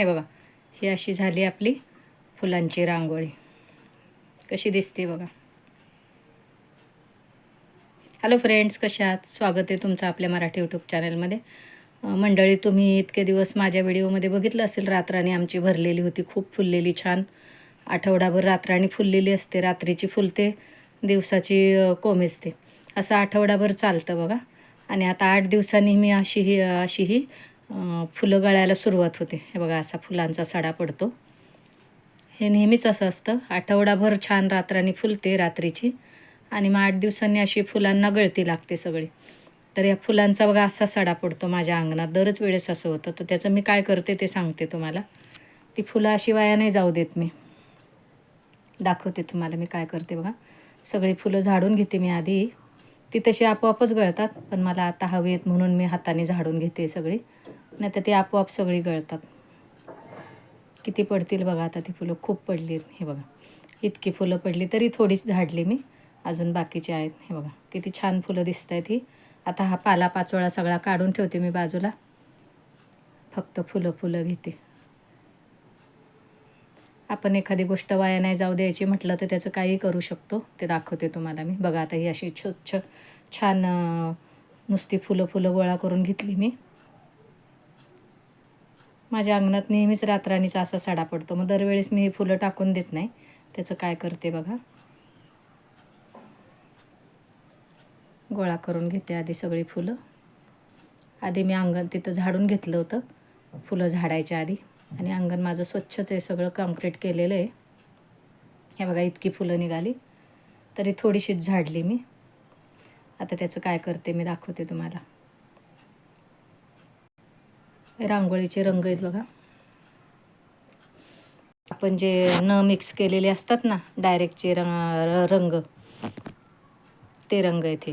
हे बघा ही अशी झाली आपली फुलांची रांगोळी. कशी दिसते बघा. हॅलो फ्रेंड्स कशा आहात? स्वागत आहे तुमचं आपल्या मराठी यूट्यूब चॅनलमध्ये मंडळी तुम्ही इतके दिवस माझ्या व्हिडिओमध्ये बघितलं असेल रात्राणी आमची भरलेली होती खूप फुललेली छान. आठवडाभर रात्राणी फुललेली असते रात्रीची फुलते दिवसाची कोमेजते. असं आठवडाभर चालतं बघा. आणि आता आठ दिवसांनी मी अशी ही अशी ही फुलं गळायला सुरुवात होते. हे बघा असा फुलांचा सडा पडतो. हे नेहमीच असं असतं. आठवडाभर छान रात्राने फुलते रात्रीची आणि मग आठ दिवसांनी अशी फुलांना गळती लागते सगळी. तर या फुलांचा बघा असा सडा पडतो माझ्या अंगणात. दरच वेळेस असं होतं. तर त्याचं मी काय करते ते सांगते तुम्हाला. ती फुलं अशी वाया नाही जाऊ देत मी. दाखवते तुम्हाला मी काय करते बघा. सगळी फुलं झाडून घेते मी आधी. ती तशी आपोआपच गळतात पण मला आता हवी आहेत म्हणून मी हाताने झाडून घेते सगळी. नाही तर ती आपोआप सगळी गळतात. किती पडतील बघा आता ती फुलं खूप पडली हे बघा इतकी फुलं पडली तरी थोडीच झाडली मी. अजून बाकीचे आहेत. हे बघा किती छान फुलं दिसत आहेत ही. आता हा पाला पाचोळा सगळा काढून ठेवते मी बाजूला. फक्त फुलं फुलं घेते. आपण एखादी गोष्ट वाया नाही जाऊ द्यायची म्हटलं तर त्याचं काही करू शकतो. ते दाखवते तुम्हाला मी. बघा आता ही अशी स्वच्छ छान नुसती फुलं फुलं गोळा करून घेतली मी. माझ्या अंगणात नेहमीच रातराणीचा असा सडा पडतो. मग दरवेळेस मी हे फुलं टाकून देत नाही. त्याचं काय करते बघा. गोळा करून घेते आधी सगळी फुलं. आधी मी अंगण तिथं झाडून घेतलं होतं. फुलं झाडायच्या आधी. आणि अंगण माझं स्वच्छच आहे. सगळं कॉन्क्रीट केलेलं आहे. हे बघा इतकी फुलं निघाली. तरी थोडीशीच झाडली मी. आता त्याचं काय करते मी दाखवते तुम्हाला. रांगोळीचे रंग आहेत बघा. आपण जे न मिक्स केलेले असतात ना डायरेक्टचे रंग रंग ते रंग आहेत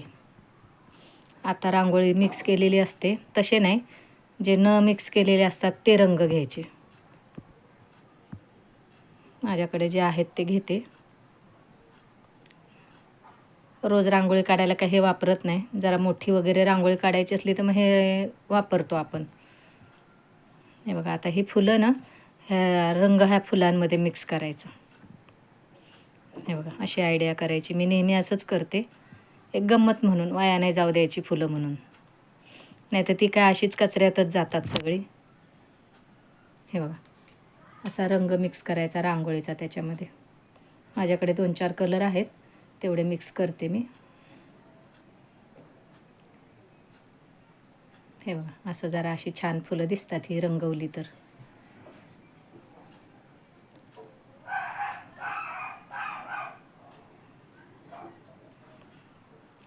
आता रांगोळी मिक्स केलेली असते तसे नाही. जे न मिक्स केलेले असतात ते रंग घ्यायचे. माझ्याकडे जे आहेत ते घेते. रोज रांगोळी काढायला काही हे वापरत नाही. जरा मोठी वगैरे रांगोळी काढायची असली तर मग हे वापरतो आपण. हे बघा आता ही फुलं ना ह्या रंग ह्या फुलांमध्ये मिक्स करायचा. हे बघा अशी आयडिया करायची. मी नेहमी असंच करते. एक गंमत म्हणून वाया नाही जाऊ द्यायची फुलं म्हणून. नाही तर ती काय अशीच कचऱ्यातच जातात सगळी. हे बघा असा रंग मिक्स करायचा रांगोळीचा त्याच्यामध्ये. माझ्याकडे दोन चार कलर आहेत तेवढे मिक्स करते मी. हे बघा असं जरा अशी छान फुलं दिसतात ही रंगवली तर.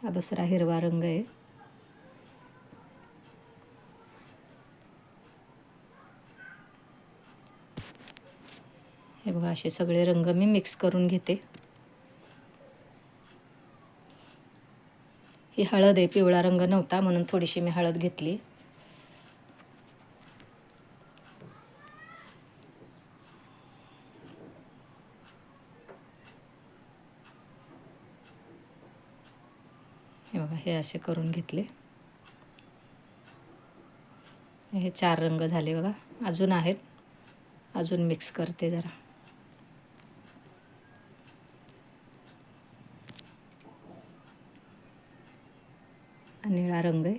हा दुसरा हिरवा रंग आहे. हे बघा असे सगळे रंग मी मिक्स करून घेते. ही हळद आहे पिवळा रंग नव्हता म्हणून थोडीशी मी हळद घेतली. हे बघा हे असे करून घेतले. हे चार रंग झाले बघा. अजून आहेत. अजून मिक्स करते जरा. निळा रंग आहे.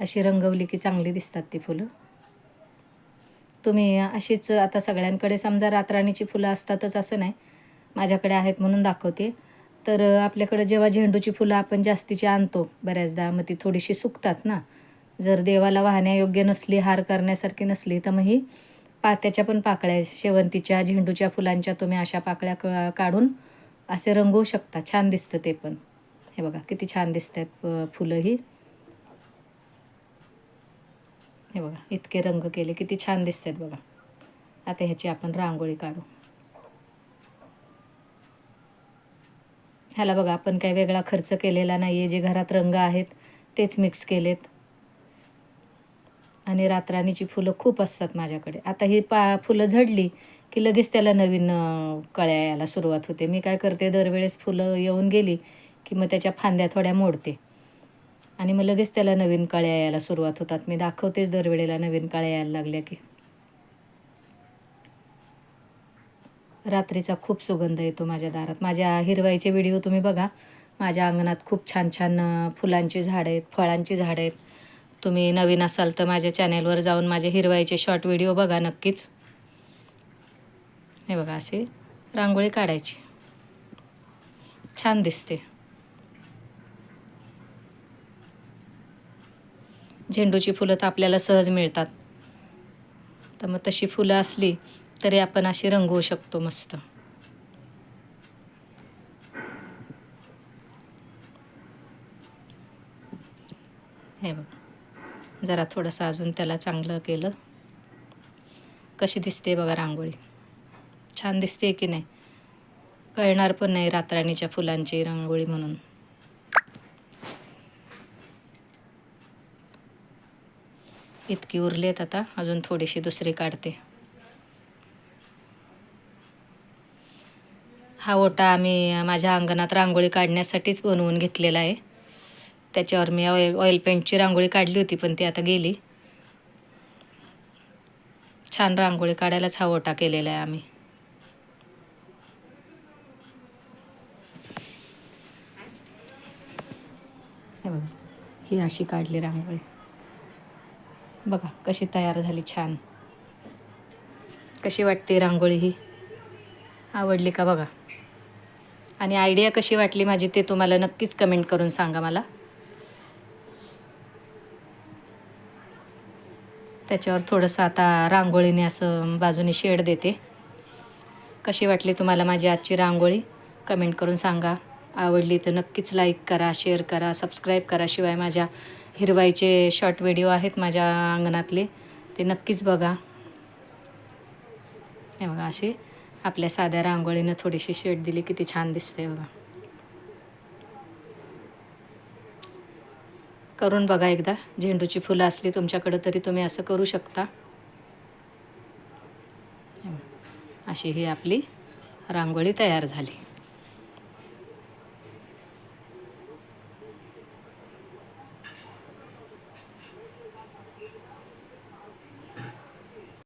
अशी रंगवली की चांगली दिसतात ती फुलं. तुम्ही अशीच आता सगळ्यांकडे समजा रातराणीची फुलं असतातच असं नाही. माझ्याकडे आहेत म्हणून दाखवते. तर आपल्याकडे जेव्हा झेंडूची फुलं आपण जास्तीची आणतो बऱ्याचदा मग ती थोडीशी सुकतात ना. जर देवाला वाहण्यायोग्य नसली हार करण्यासारखी नसली तर मग ही पात्याच्या पण पाकळ्या शेवंतीच्या झेंडूच्या फुलांच्या तुम्ही अशा पाकळ्या क काढून असे रंगवू शकता. छान दिसतं ते पण. हे बघा किती छान दिसत आहेत फुलं ही हे बघा इतके रंग केले किती छान दिसतात बघा. आता ह्याची आपण रांगोळी काढू. ह्याला बघा आपण काही वेगळा खर्च केलेला नाही आहे जे घरात रंग आहेत तेच मिक्स केलेत. आणि रातराणीची फुलं खूप असतात माझ्याकडे. आता ही पा फुलं झडली की लगेच त्याला नवीन कळ्या यायला सुरुवात होते. मी काय करते दरवेळेस फुलं येऊन गेली की मग त्याच्या फांद्या थोड्या मोडते. आणि मग लगेच त्याला नवीन काळ्या यायला सुरुवात होतात. मी दाखवतेच दरवेळेला नवीन काळ्या यायला लागल्या की. रात्रीचा खूप सुगंध येतो माझ्या दारात. माझ्या हिरवाईचे व्हिडिओ तुम्ही बघा. माझ्या अंगणात खूप छान छान फुलांची झाडं आहेत फळांची झाडं आहेत. तुम्ही नवीन असाल तर माझ्या चॅनेलवर जाऊन माझे हिरवाईचे शॉर्ट व्हिडिओ बघा नक्कीच. हे बघा असे रांगोळी काढायची. छान दिसते. झेंडूची फुलं तर आपल्याला सहज मिळतात. तर मग तशी फुलं असली तरी आपण अशी रंगवू शकतो मस्त. हे बघा. जरा थोडंसं अजून त्याला चांगलं केलं. कशी दिसते बघा रांगोळी. छान दिसते की नाही? कळणार पण नाही रातराणीच्या फुलांची रांगोळी म्हणून. इतकी उरलेत आता. अजून थोडीशी दुसरी काढते. हा ओटा आम्ही माझ्या अंगणात रांगोळी काढण्यासाठीच बनवून घेतलेला आहे. त्याच्यावर मी ऑइल ऑइल पेंटची रांगोळी काढली होती पण ती आता गेली. छान रांगोळी काढायलाच हा ओटा केलेला आहे आम्ही. हे बघा ही अशी काढली रांगोळी. बघा कशी तयार झाली छान. कशी वाटते रांगोळी ही? आवडली का बघा? आणि आयडिया कशी वाटली माझी ते तुम्हाला नक्कीच कमेंट करून सांगा मला. त्याच्यावर थोडंसं आता रांगोळीने असं बाजूने शेड देते. कशी वाटली तुम्हाला माझी आजची रांगोळी? कमेंट करून सांगा. आवडली तर नक्कीच लाईक करा शेअर करा सबस्क्राईब करा. शिवाय माझ्या हिरवाईचे शॉर्ट व्हिडिओ आहेत माझ्या अंगणातले ते नक्कीच बघा. हे बघा अशी आपल्या साध्या रांगोळीनं थोडीशी शेड दिली किती छान दिसते बघा. करून बघा एकदा. झेंडूची फुलं असली तुमच्याकडं तरी तुम्ही असं करू शकता. अशी ही आपली रांगोळी तयार झाली.